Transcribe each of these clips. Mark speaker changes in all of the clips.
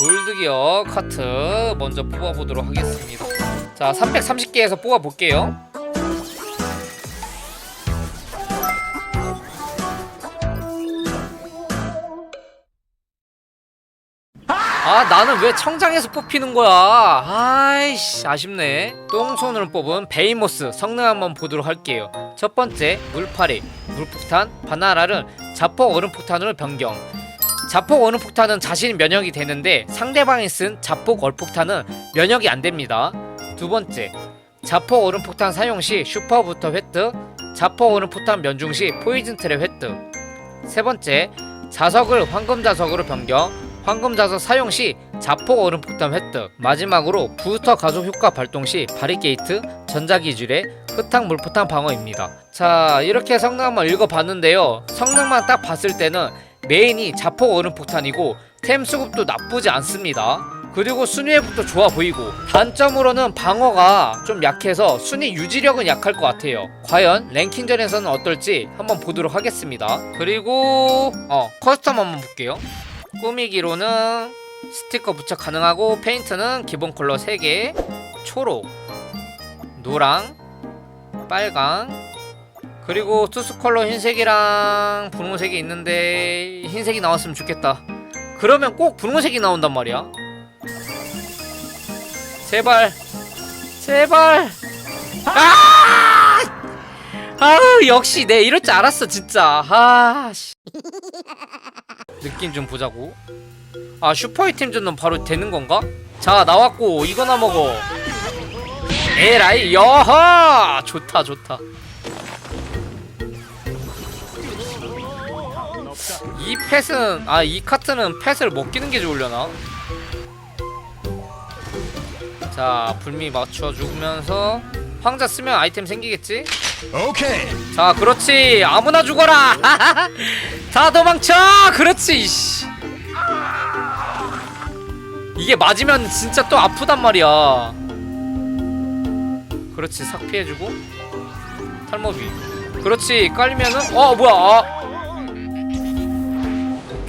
Speaker 1: 골드기어 카트 먼저 뽑아보도록 하겠습니다. 자 330개에서 뽑아볼게요. 아 나는 왜 청장에서 뽑히는 거야? 아이씨 아쉽네. 똥손으로 뽑은 베이모스 성능 한번 보도록 할게요. 첫 번째 물파리. 물폭탄 바나라를 자폭 얼음 폭탄으로 변경 자폭 얼음폭탄은 자신이 면역이 되는데 상대방이 쓴 자폭 얼폭탄은 면역이 안 됩니다. 두 번째 자폭 얼음폭탄 사용 시 슈퍼부터 획득 자폭 얼음폭탄 면중 시 포이즌 트랩 획득. 세 번째 자석을 황금 자석으로 변경 황금 자석 사용 시 자폭 얼음 폭탄 획득. 마지막으로 부스터 가속 효과 발동 시 바리게이트 전자기줄의 흙탕 물폭탄 방어입니다. 자 이렇게 성능 한번 읽어봤는데요. 성능만 딱 봤을 때는 메인이 자폭 얼음 폭탄이고 템 수급도 나쁘지 않습니다. 그리고 순위 회복도 좋아 보이고 단점으로는 방어가 좀 약해서 순위 유지력은 약할 것 같아요. 과연 랭킹전에서는 어떨지 한번 보도록 하겠습니다. 그리고 어 커스텀 한번 볼게요. 꾸미기로는 스티커 부착 가능하고 페인트는 기본 컬러 3개. 초록 노랑 빨강 그리고 투스 컬러 흰색이랑 분홍색이 있는데 흰색이 나왔으면 좋겠다. 그러면 꼭 분홍색이 나온단 말이야. 제발. 제발. 아! 아우 역시 내 이럴 줄 알았어 진짜. 아 씨. 느낌 좀 보자고. 아 슈퍼 아이템전은 바로 되는 건가? 자 나왔고 이거나 먹어. 에라이 여하! 좋다 좋다 이 펫은 아이 카트는 펫을 먹기는 게 좋으려나? 자 불미 맞춰 주면서 황자 쓰면 아이템 생기겠지?
Speaker 2: 오케이.
Speaker 1: 자 그렇지 아무나 죽어라 다 도망쳐 그렇지 이씨. 이게 맞으면 진짜 또 아프단 말이야 그렇지 삭 피해주고 탈모비 그렇지 깔리면은 어 뭐야 아.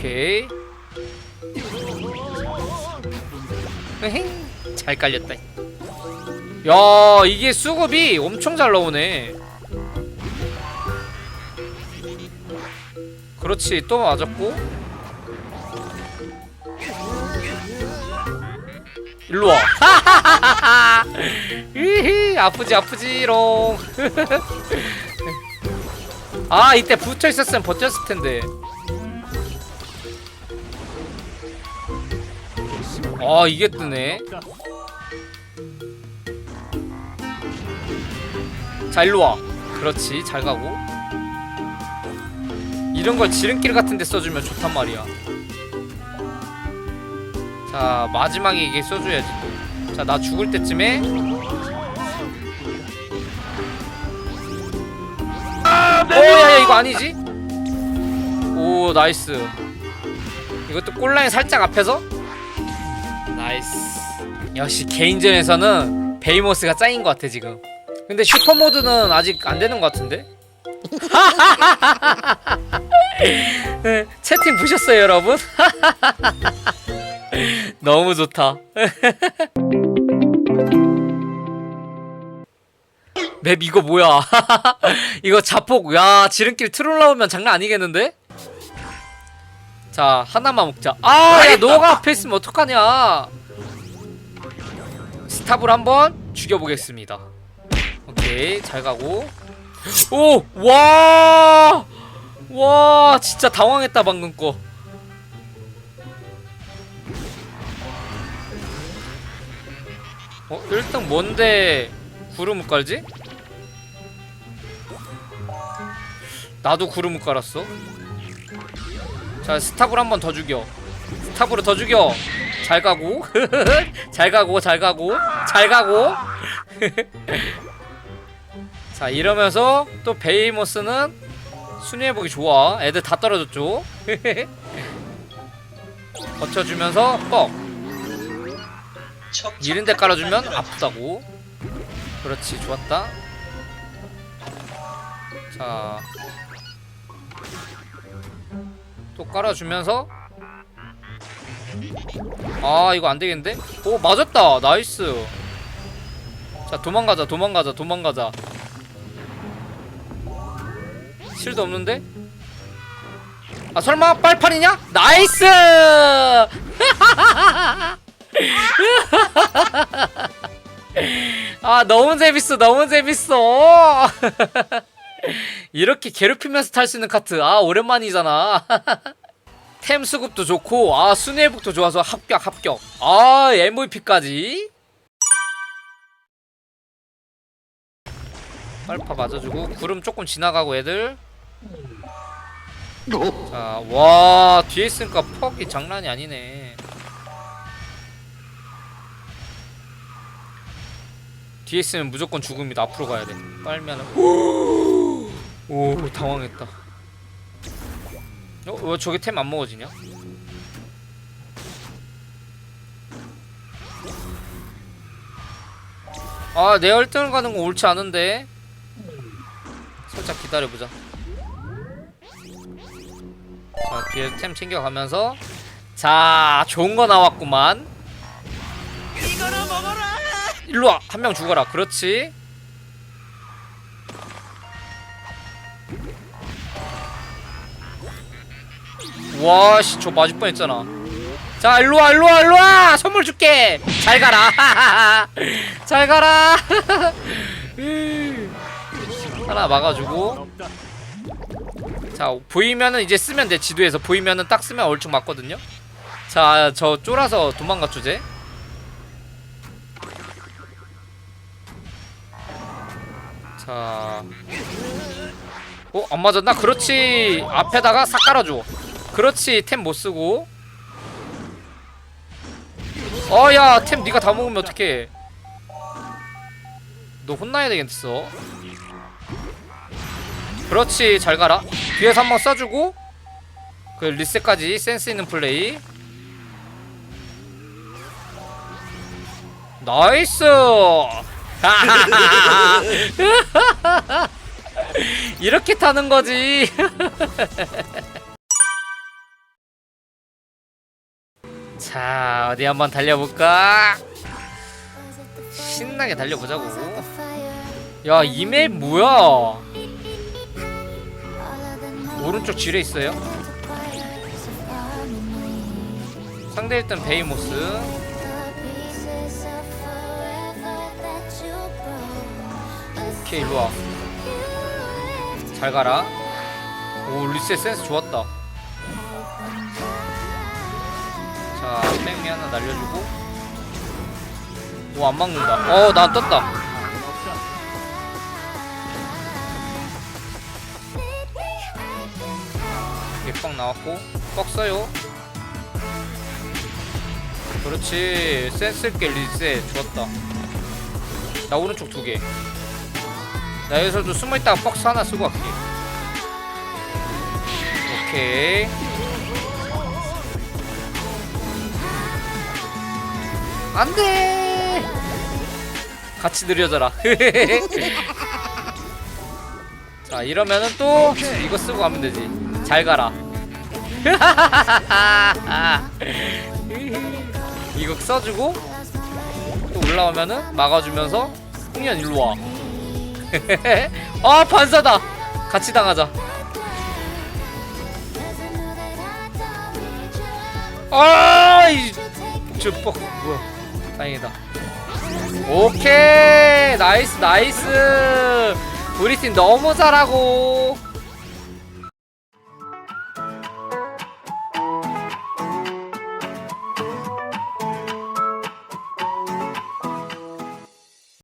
Speaker 1: 오케이. 으행 잘 깔렸다. 야 이게 수급이 엄청 잘 나오네. 그렇지 또 맞았고. 일로와. 이히 아프지 아프지롱 아 이때 붙어 있었으면 버텼을 텐데 아 이게 뜨네. 자 일로와. 그렇지 잘 가고. 이런 걸 지름길 같은 데 써주면 좋단 말이야. 자 마지막에 이게 써줘야지 자나 죽을 때쯤에. 오야야 이거 아니지? 오 나이스. 이것도 꼴라인 살짝 앞에서 나이스 역시 개인전에서는 베이모스가 짱인 것 같아 지금 근데 슈퍼모드는 아직 안 되는 것 같은데? 네, 채팅 보셨어요 여러분? 너무 좋다 맵 이거 뭐야 이거 자폭 야 지름길 트롤 나오면 장난 아니겠는데? 자 하나만 먹자 아야 너가 앞에 있으면 어떡하냐 스탑을 한번 죽여보겠습니다 오케이 잘 가고 오! 와! 와, 진짜 당황했다 방금 거. 어, 1등 뭔데 구름을 깔지? 나도 구름을 깔았어. 자, 스탑을 한번 더 죽여. 스탑으로 더 죽여. 잘 가고. 잘 가고, 잘 가고. 잘 가고. 자 이러면서 또 베이모스는 순위 회복이 좋아 애들 다 떨어졌죠 버텨주면서 뻑 이런데 깔아주면 아프다고 그렇지 좋았다 자 또 깔아주면서 아 이거 안되겠는데? 오 맞았다 나이스 자 도망가자 도망가자 도망가자 실드 없는데? 아 설마 빨판이냐? 나이스! 아 너무 재밌어 너무 재밌어 이렇게 괴롭히면서 탈 수 있는 카트. 아 오랜만이잖아. 템 수급도 좋고 아 순위 회복도 좋아서 합격 합격. 아 MVP까지. 빨파 맞아주고 구름 조금 지나가고 애들. 자와 뒤에 있으니까 퍽이 장난이 아니네. 뒤에 있으면 무조건 죽음이다. 앞으로 가야 돼. 빨면은 오 당황했다 어? 왜 저게 템 안 먹어지냐? 아, 내 열등을 가는 거 옳지 않은데? 살짝 기다려보자. 자, 뒤에 템 챙겨가면서. 자, 좋은 거 나왔구만. 일로 와! 한 명 죽어라. 그렇지. 와, 씨, 저 맞을 뻔했잖아. 자, 일로 와, 일로 와, 일로 와! 선물 줄게! 잘 가라! 잘 가라! 하나 막아주고. 자, 보이면은 이제 쓰면 돼, 지도에서. 보이면은 딱 쓰면 얼추 맞거든요? 자, 저 쫄아서 도망갔죠, 쟤? 자. 어, 안 맞았나? 그렇지. 앞에다가 싹 깔아줘. 그렇지. 템 못 쓰고. 어, 야, 템 네가 다 먹으면 어떡해. 너 혼나야 되겠어. 그렇지. 잘 가라. 뒤에서 한번 써주고. 그 리셋까지 센스 있는 플레이. 나이스. 이렇게 타는 거지. 자, 어디 한번 달려볼까? 신나게 달려보자고. 야, 이 맵 뭐야? 오른쪽 지뢰 있어요? 상대 1등 베이모스. 오케이, 일로 와. 잘 가라. 오, 리셋 센스 좋았다. 자, 뺑미 하나 날려주고. 오, 안 막는다. 어, 나 떴다. 뻥 나왔고. 뻑 써요. 그렇지. 센스 있게 리셋 좋았다. 나 오른쪽 두 개. 나 여기서도 숨어있다가 뻑스 하나 쓰고 갈게. 오케이. 안 돼! 같이 느려져라. 자, 이러면은 또 이거 쓰고 가면 되지. 잘 가라. 이거 써주고 또 올라오면은 막아주면서 홍련 일로 와. 아 반사다. 같이 당하자. 아이 저뻑 뭐야? 다행이다. 오케이 나이스 나이스. 우리 팀 너무 잘하고.